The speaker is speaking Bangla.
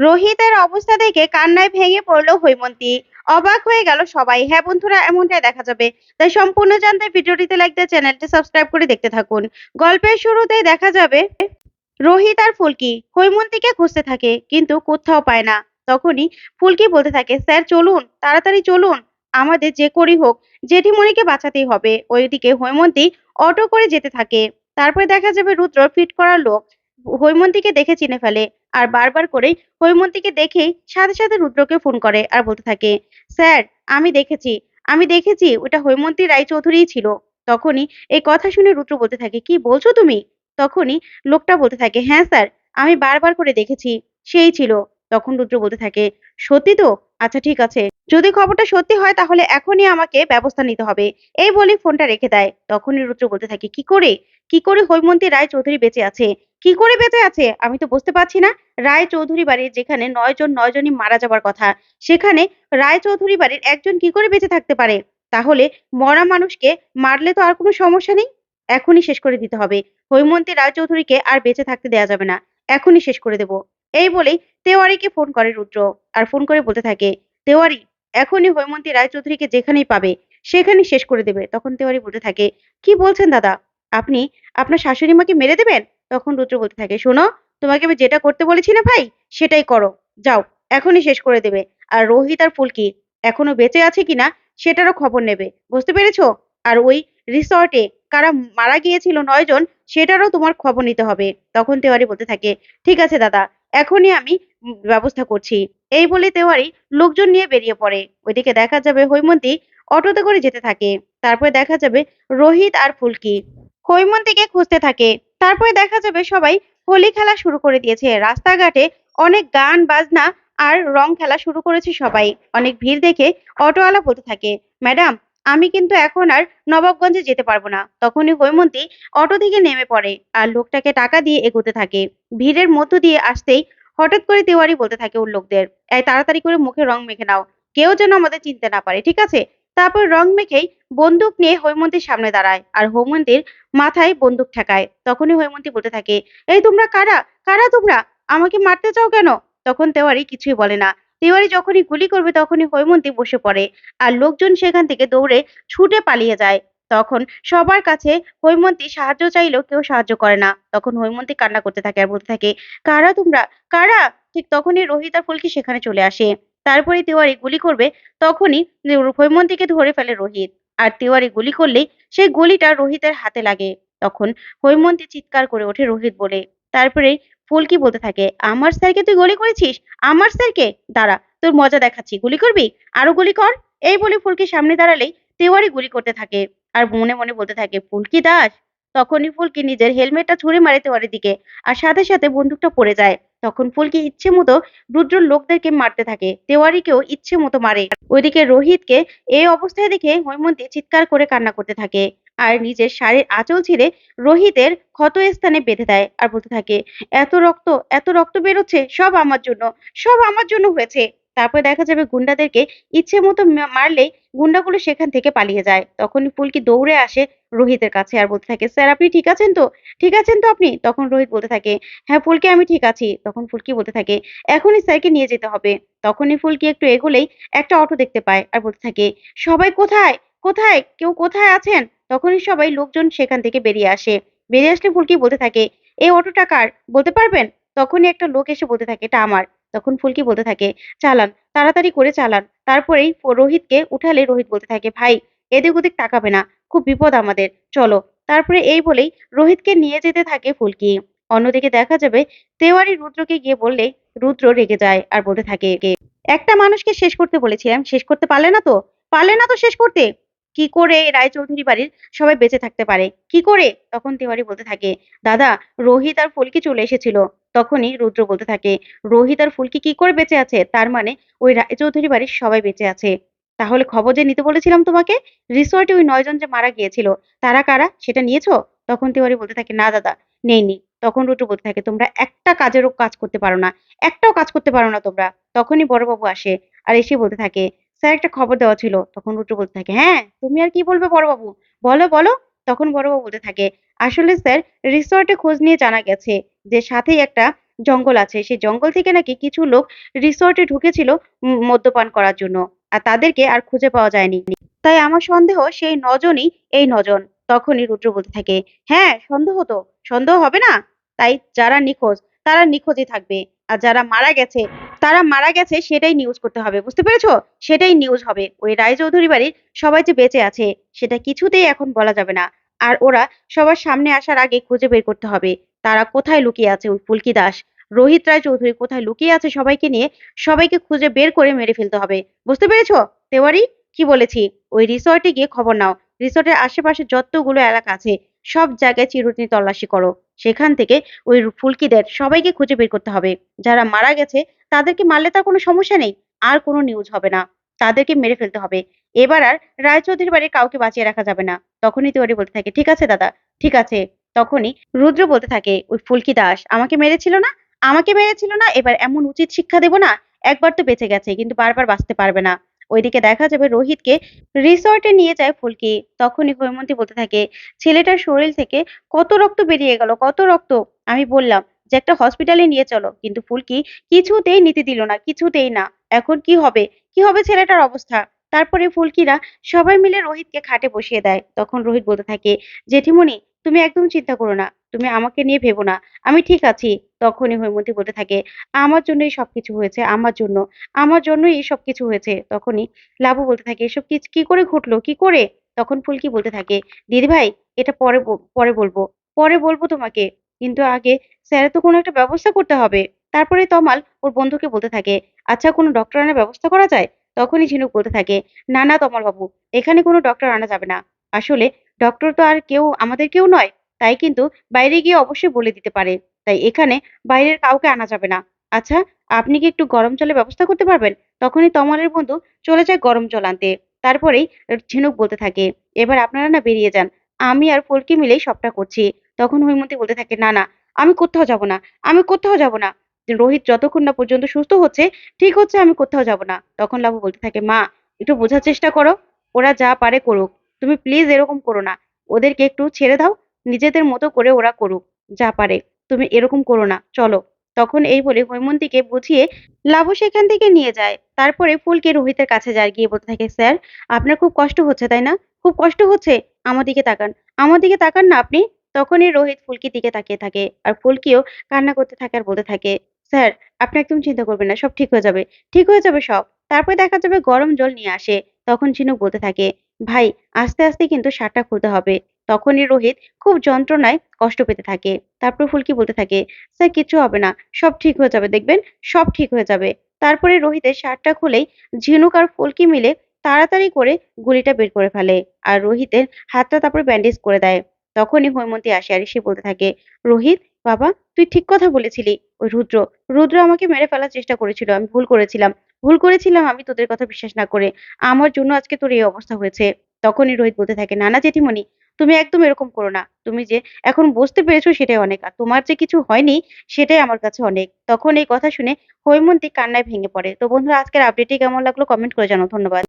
রোহিতের অবস্থা দেখে কান্নায় ভেঙে পড়ল হৈমন্তী। অবাক হয়ে গেল সবাই। হ্যাঁ বন্ধুরা, এমনটাই দেখা যাবে। তাই সম্পূর্ণ জানতে ভিডিওটিতে লাইক দিয়ে চ্যানেলটি সাবস্ক্রাইব করে দেখতে থাকুন। গল্পের শুরুতে দেখা যাবে রোহিত আর ফুলকি। হৈমন্তীকে খুঁজতে থাকে, কিন্তু কোথাও পায় না। তখনই ফুলকি বলতে থাকে, স্যার, চলুন, তাড়াতাড়ি চলুন। আমাদের যে করি হোক, জেঠিমণিকে বাঁচাতেই হবে। ওইদিকে হৈমন্তী অটো করে যেতে থাকে। তারপরে দেখা যাবে রুদ্র ফিট করা লোক। হৈমন্তীকে দেখে চিনে ফেলে। আর বারবার করে হৈমন্তীকে দেখেই সাথে সাথে রুদ্রকে ফোন করে আর বলতে থাকে, স্যার, আমি দেখেছি আমি দেখেছি, ওটা হৈমন্তী রায়চৌধুরীই ছিল। তখনই এই কথা শুনে রুদ্র বলতে থাকে, কি বলছো তুমি? তখনই লোকটা বলতে থাকে হ্যাঁ স্যার, আমি বারবার করে দেখেছি, সেই ছিল। তখন রুদ্র বলতে থাকে, সত্যি তো? আচ্ছা ঠিক আছে। যদি খবরটা সত্যি হয়, তাহলে এখনই আমাকে ব্যবস্থা নিতে হবে। এই বলে ফোনটা রেখে দেয়। তখনই রুদ্র বলতে থাকে, কি করে? কি করে হৈমন্তী রায় চৌধুরী বেঁচে আছে? কি করে বেঁচে আছে? আমি তো বুঝতে পারছি না। রায় চৌধুরী বাড়ির যেখানে নয় জন, নয় জনই মারা যাবার কথা, সেখানে রায় চৌধুরী বাড়ির একজন কি করে বেঁচে থাকতে পারে? তাহলে মরা মানুষকে মারলে তো আর কোনো সমস্যা নেই? এখনই শেষ করে দিতে হবে। হৈমন্তী রায় চৌধুরীকে আর বেঁচে থাকতে দেয়া যাবে না। এখনই শেষ করে দেব। এই বলেই তেওয়ারিকে ফোন করে রুদ্র। আর ফোন করে বলতে থাকে, তেওয়ারি এখনই হৈমন্তী রায় চৌধুরীকে যেখানেই পাবে, সেখানেই শেষ করে দেবে। তখন তেওয়ারি বলতে থাকে, কি বলছেন দাদা? আপনি, আপনার শাশুড়ি মাকে মেরে দেবেন? তখন রুদ্র বলতে থাকে, শোনো, তোমাকে আমি যেটা করতে বলেছি না ভাই, সেটাই করো। যাও, এখনই শেষ করে দেবে। আর রোহিত আর ফুলকি, এখনও বেঁচে আছে কিনা, সেটারও খবর নেবে। বুঝতে পেরেছ? আর ওই রিসর্টে কারা মারা গিয়েছিল নয়জন সেটারও তোমার খবর নিতে হবে। তখন তেওয়ারি বলতে থাকে, ঠিক আছে দাদা, এখনই আমি ব্যবস্থা করছি। এই বলে তেওয়ারি লোকজন নিয়ে বেরিয়ে পড়ে। ওইদিকে দেখা যাবে হৈমন্তী অটোতে করে যেতে থাকে। তারপরে দেখা যাবে রোহিত আর ফুলকি। হৈমন্তীকে খুঁজতে থাকে। তারপরে দেখা যাবে সবাই হোলি খেলা শুরু করে দিয়েছে। রাস্তাঘাটে অনেক গান, বাজনা আর রং খেলা শুরু করেছে সবাই। অনেক ভিড় দেখে অটোওয়ালা বলতে থাকে, ম্যাডাম, আমি কিন্তু এখন আর নবাবগঞ্জে যেতে পারব না। তখনই হৈমন্তী অটো থেকে নেমে পড়ে আর লোকটাকে টাকা দিয়ে এগোতে থাকে। ভিড়ের মধ্য দিয়ে আসতেই হঠাৎ করে তেওয়ারি বলতে থাকে ওর লোকদের, এই তাড়াতাড়ি করে মুখে রং মেখে নাও, কেউ যেন আমাদের চিনতে না পারে, ঠিক আছে? তারপর রং মেখেই বন্দুক নিয়ে হৈমন্তীর সামনে দাঁড়ায় আর হৈমন্তীর মাথায় বন্দুক ঠেকায়। তখনই হৈমন্তী বলতে থাকে, এই তোমরা কারা? কারা তোমরা? আমাকে মারতে চাও কেন? তখন তেওয়ারি কিছুই বলে না। তেওয়ারি যখনই গুলি করবে তখনই হৈমন্তী বসে পড়ে আর লোকজন সেখান থেকে দৌড়ে ছুটে পালিয়ে যায়। তখন সবার কাছে হৈমন্তী সাহায্য চাইলেও কেউ সাহায্য করে না। তখন হৈমন্তী কান্না করতে থাকে আর বলতে থাকে, কারা তোমরা? কারা? ঠিক তখনই রোহিত আর ফুলকি সেখানে চলে আসে। তারপরে তিওয়ারি গুলি করবে, তখনই হৈমন্তীকে ধরে ফেলে রোহিত। আর তিওয়ারি গুলি করলেই সেই গুলিটা রোহিতের হাতে লাগে। তখন হৈমন্তী চিৎকার করে ওঠে রোহিত বলে। তারপরে ফুলকি বলতে থাকে, আমার স্যারকে তুই গুলি করেছিস? আমার স্যারকে? দাঁড়া, তোর মজা দেখাচ্ছি। গুলি করবি? আরও গুলি কর। এই বলে ফুলকি সামনে দাঁড়ালেই তেওয়ারি গুলি করতে থাকে। আর মনে মনে বলতে থাকে, ফুলকি দাস, তখনই ফুলকি নিজের হেলমেটটা ছুঁড়ে মারে তেওয়ারির দিকে। আর সাথে সাথে বন্দুকটা পড়ে যায়। তখন ফুলকি ইচ্ছে মতো রুদ্রর লোকদেরকে মারতে থাকে, তেওয়ারিকেও ইচ্ছে মতো মারে। ওইদিকে রোহিতকে এই অবস্থায় দেখে হৈমন্তী চিৎকার করে কান্না করতে থাকে। আর নিজের শাড়ির আঁচল ছিঁড়ে রোহিতের ক্ষত স্থানে বেঁধে দেয় আর বলতে থাকে, এত রক্ত এত রক্ত বেরোচ্ছে, সব আমার জন্য, সব আমার জন্য হয়েছে। তারপরে দেখা যাবে গুন্ডাদেরকে ইচ্ছে মতো মারলেই গুন্ডাগুলো সেখান থেকে পালিয়ে যায়। তখনই ফুলকি দৌড়ে আসে রোহিতের কাছে আর বলতে থাকে, স্যার, আপনি ঠিক আছেন তো? ঠিক আছেন তো আপনি? তখন রোহিত বলতে থাকে হ্যাঁ ফুলকি, আমি ঠিক আছি। তখন ফুলকি বলতে থাকে, এখনই স্যারকে নিয়ে যেতে হবে। তখনই ফুলকি একটু এগোলেই একটা অটো দেখতে পায় আর বলতে থাকে, সবাই কোথায়? কোথায়? কেউ কোথায় আছেন? তখনই সবাই লোকজন সেখান থেকে বেরিয়ে আসে। বেরিয়ে আসলে ফুলকি বলতে থাকে, এই অটোটা কার? বলতে পারবেন? তখনই একটা লোক এসে বলতে থাকে, এটা আমার। তখন ফুলকি বলতে থাকে, চালান, তাড়াতাড়ি করে চালান। তারপরেই রোহিতকে উঠালে রোহিত বলতে থাকে, ভাই, এদিক ওদিক তাকাবে না, খুব বিপদ আমাদের, চলো। তারপরে এই বলেই রোহিতকে নিয়ে যেতে থাকে ফুলকি। অন্যদিকে দেখা যাবে, তেওয়ারি রুদ্রকে গিয়ে বললে, রুদ্র রেগে যায়, আর বলতে থাকে একটা মানুষকে শেষ করতে বলেছিলাম, শেষ করতে পারলে না তো? পারলে না তো শেষ করতে? কি করে রায়চৌধুরী বাড়ির সবাই বেঁচে থাকতে পারে? কি করে? তখন তেওয়ারি বলতে থাকে, দাদা, রোহিত আর ফুলকি চলে এসেছিল। তখনই রুদ্র বলতে থাকে, রোহিত আর ফুলকি কি করে বেঁচে আছে? তার মানে ওই রায়চৌধুরী বাড়ির সবাই বেঁচে আছে। তাহলে খবর যে নিতে বলেছিলাম তোমাকে? রিসোর্টে ওই নয়জন যে মারা গিয়েছিল, তারা কারা? সেটা নিয়েছো? তখন তিওয়ারি বলতে থাকে, না দাদা, নেইনি। তখন রুদ্র বলতে থাকে, তোমরা একটা কাজেরও কাজ করতে পারো না, একটাও কাজ করতে পারো না তোমরা। তখনই বড়বাবু আসে আর এসে বলতে থাকে, স্যার একটা খবর দেওয়া ছিল। তখন রুদ্র বলতে থাকে হ্যাঁ তুমি আর কি বলবে বড়বাবু? বলো বলো। তখন বড়বাবু বলতে থাকে, আসলে স্যার রিসর্টে খোঁজ নিয়ে জানা গেছে যে সাথেই একটা জঙ্গল আছে। সেই জঙ্গল থেকে নাকি কিছু লোক রিসর্টে ঢুকেছিল মদ্যপান করার জন্য আর তাদেরকে আর খুঁজে পাওয়া যায়নি। তাই আমার সন্দেহ সেই নজনই এই নজন। তখনই রুদ্র বলতে থাকে হ্যাঁ সন্দেহ তো, সন্দেহ হবে না? তাই যারা নিখোঁজ, তারা নিখোঁজই থাকবে আর যারা মারা গেছে, তারা মারা গেছে সেটাই নিউজ করতে হবে, বুঝতে পেরেছ? সেটাই নিউজ হবে। ওই রায়চৌধুরী বাড়ির সবাই যে বেঁচে আছে, সেটা কিছুতেই এখন বলা যাবে না। আর ওরা সবার সামনে আসার আগে খুঁজে বের করতে হবে। তারা কোথায় লুকিয়ে আছে ওই ফুলকি দাস? রোহিত রায় চৌধুরী কোথায় লুকিয়ে আছে সবাইকে নিয়ে সবাইকে খুঁজে বের করে মেরে ফেলতে হবে। বুঝতে পেরেছ? তেওয়ারি, কি বলেছি? ওই রিসর্টে গিয়ে খবর নাও। রিসর্টের আশেপাশে যতগুলো এলাকা আছে, সব জায়গায় চিরুনি তল্লাশি করো। সেখান থেকে ওই ফুলকিদের সবাইকে খুঁজে বের করতে হবে। যারা মারা গেছে, তাদেরকে মারলে তার কোনো সমস্যা নেই। আর কোনো নিউজ হবে না। তাদেরকে মেরে ফেলতে হবে। এবার আর রায়চৌধুরী বাড়ির কাউকে বাঁচিয়ে রাখা যাবে না। তখনই তেওয়ারি বলতে থাকে, ঠিক আছে দাদা, ঠিক আছে। তখনই রুদ্র বলতে থাকে, ওই ফুলকি দাস, আমাকে মেরেছিল না? আমাকে মেরেছিল না? এবার এমন উচিত শিক্ষা দেব না? একবার তো বেঁচে গেছে, কিন্তু বারবার বাঁচতে পারবে না। ওইদিকে দেখা যাবে রোহিতকে রিসর্টে নিয়ে যায় ফুলকি। তখনই হৈমন্তী বলতে থাকে, ছেলেটার শরীর থেকে কত রক্ত বেরিয়ে গেল, কত রক্ত? আমি বললাম, যে একটা হসপিটালে নিয়ে চলো। কিন্তু ফুলকি কিছুতেই নিতে দিল না, কিছুতেই না। এখন কি হবে? কি হবে ছেলেটার অবস্থা? তারপরে ফুলকিরা সবাই মিলে রোহিতকে খাটে বসিয়ে দেয়। তখন রোহিত বলতে থাকে, জেঠিমণি, তুমি একদম চিন্তা করো না। তুমি আমাকে নিয়ে ভেবো না। আমি ঠিক আছি। তখনই হৈমন্তী বলতে থাকে, আমার জন্যই সবকিছু হয়েছে। আমার জন্য। আমার জন্যই এই সব কিছু হয়েছে। তখনই লাবু বলতে থাকে, এসব কি কি করে ঘটলো? কি করে? তখন ফুলকি বলতে থাকে, দিদি ভাই, এটা পরে পরে বলব। পরে বলব তোমাকে। কিন্তু আগে স্যার তো কোনো একটা ব্যবস্থা করতে হবে। তারপরে তমাল ওর বন্ধুকে বলতে থাকে আচ্ছা কোনো ডক্টর আনার ব্যবস্থা করা যায়? তখনই ঝিনুক বলতে থাকে, না না, তমাল বাবু, এখানে কোনো ডক্টর আনা যাবে না। আসলে ডক্টর তো আর কেউ, আমাদের কেউ নয়, তাই কিন্তু বাইরে গিয়ে অবশ্যই বলে দিতে পারে। তাই এখানে বাইরের কাউকে আনা যাবে না। আচ্ছা আপনি কি একটু গরম জলের ব্যবস্থা করতে পারবেন? তখনই তমলের বন্ধু চলে যায় গরম জল আনতে। তারপরেই ঝিনুক বলতে থাকে, এবার আপনারা না বেরিয়ে যান। আমি আর ফুলকি মিলেই সবটা করছি। তখন হৈমন্তী বলতে থাকে, না না, আমি কোথাও যাব না, আমি কোথাও যাব না। রোহিত যতক্ষণ না পর্যন্ত সুস্থ হচ্ছে, ঠিক হচ্ছে আমি কোথাও যাব না। তখন লাবু বলতে থাকে, মা, একটু বোঝার চেষ্টা করো, ওরা যা পারে করুক। তুমি প্লিজ এরকম করো না। ওদেরকে একটু ছেড়ে দাও, নিজেদের মতো করে ওরা করুক, যা পারে। তুমি এরকম করো না, চলো। তখন এই বলে হৈমন্তীকে বুঝিয়ে লাবু সেখান থেকে নিয়ে যায়। তারপরে ফুলকে রোহিতের কাছে যায়, গিয়ে বলতে থাকে, স্যার, আপনার খুব কষ্ট হচ্ছে, তাই না? খুব কষ্ট হচ্ছে? আমার দিকে তাকান। আমার দিকে তাকান না আপনি? তখনই রোহিত ফুলকির দিকে তাকিয়ে থাকে। আর ফুলকিও কান্না করতে থাকে আর বলতে থাকে স্যার, আপনি একদম চিন্তা করবেন না, সব ঠিক হয়ে যাবে। ঠিক হয়ে যাবে সব। তারপরে দেখা যাবে গরম জল নিয়ে আসে, তখন ঝিনুক বলতে থাকে, ভাই, আস্তে আস্তে কিন্তু সারটা খুলতে হবে। তখনই রোহিত খুব যন্ত্রণায় কষ্ট পেতে থাকে। তারপর ফুলকি বলতে থাকে, স্যার কিছু হবে না, সব ঠিক হয়ে যাবে, দেখবেন? সব ঠিক হয়ে যাবে। তারপরে রোহিতের শার্টটা খুলেই ঝিনুক আর ফুলকি মিলে তাড়াতাড়ি করে গুলিটা বের করে ফেলে আর রোহিতের হাতটা তারপরে ব্যান্ডেজ করে দেয়। তখনই হৈমন্তী আসে আর এসে বলতে থাকে, রোহিত বাবা, তুই ঠিক কথা বলেছিলি। ওই রুদ্র রুদ্র আমাকে মেরে ফেলার চেষ্টা করেছিল, আমি ভুল করেছিলাম। ভুল করেছিলাম আমি তোদের কথা বিশ্বাস না করে। আমার জন্য আজকে তোর এই অবস্থা হয়েছে। তখনই রোহিত বলতে থাকে নানা জেঠিমণি, তুমি একদম এরকম করো না। তুমি যে এখন বুঝতে পেরেছ সেটাই অনেক, আর তোমার যে কিছু হয়নি সেটাই আমার কাছে অনেক। তখন এই কথা শুনে হৈমন্তী কান্নায় ভেঙে পড়ে। তো বন্ধুরা, আজকের আপডেটটি কেমন লাগল কমেন্ট করে জানাও। ধন্যবাদ।